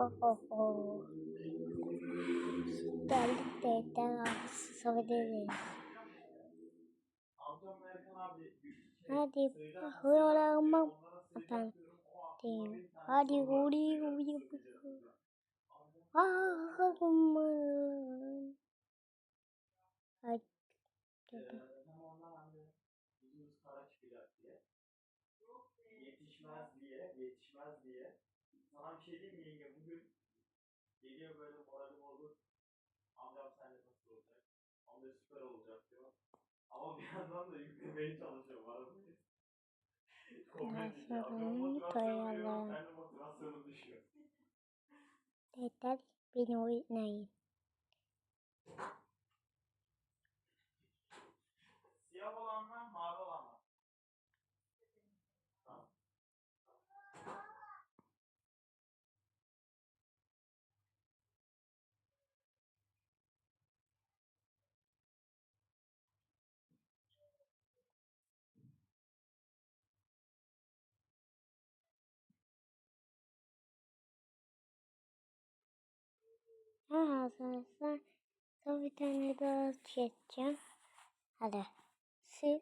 ho ho ho. Geldik de savunabiliriz. Hadi hıramam. Efendim. Hadi huri huri. Ah, aman. Hadi. Yetişmez diye, yetişmez diye. Sana bir şey diyeyim mi yenge? Bugün geliyor böyle moralim bozuk. Amcam sende nasıl olacak? Amca süper olacak diyor. Ama bir yandan da yüklemeye çalışıyor motivasyonu veriyorum, koyalım. Sen de motivasyonun düşüyor. Yeter beni oynayın. Siyah olan mı, mavi olan Arkadaşlar son bir tane daha çekeceğim. Hadi. Sil.